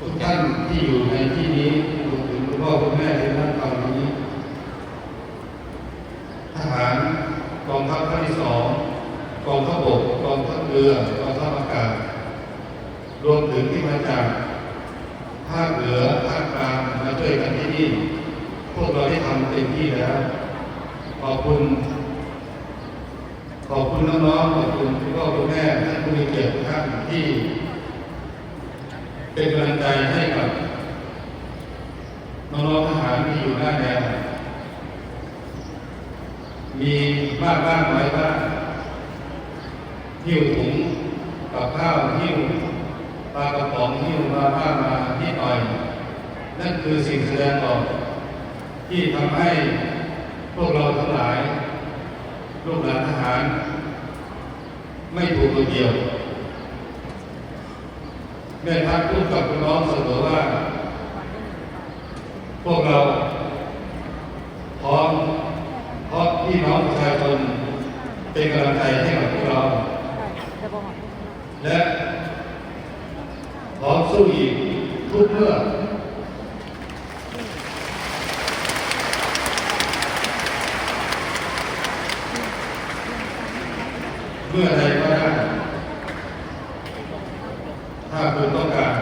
ทุกท่านที่อยู่ในที่นี้รวมถึงคุณพ่อคุณแม่ที่ท่านฟังนี้ทหารกองทัพภาคที่สองกองทัพบกกองทัพเรือกองทัพอากาศรวมถึงที่มาจากภาคเหนือภาคกลางมาช่วยกันที่นี่พวกเราได้ทำเต็มที่แล้ว ขอบคุณ ขอบคุณน้องๆขอบคุณคุณพ่อคุณแม่ท่านผู้มีเกียรติทุกท่านที่ เป็นกำลังใจให้กับน้องๆทหารที่อยู่หน้าแนวมีมากบ้าน้อยบ้างหิ้วถุงกับข้าวหิ้วปลากระป๋องหิ้วมาบ้ามานิดหน่อย นั่นคือสิ่งแสดงออก ที่ทำให้พวกเราทั้งหลายลูกหลานทหาร ไม่ถูกตัวเดียว แม่ทัพพูดกับน้องเสมอว่า พวกเราพร้อมเพราะพี่น้องประชาชนเป็นกำลังใจให้กับพวกเรา และพร้อมสู้อีกทุกเมื่อเมื่อใดก็ได้ ถ้าคุณต้องการ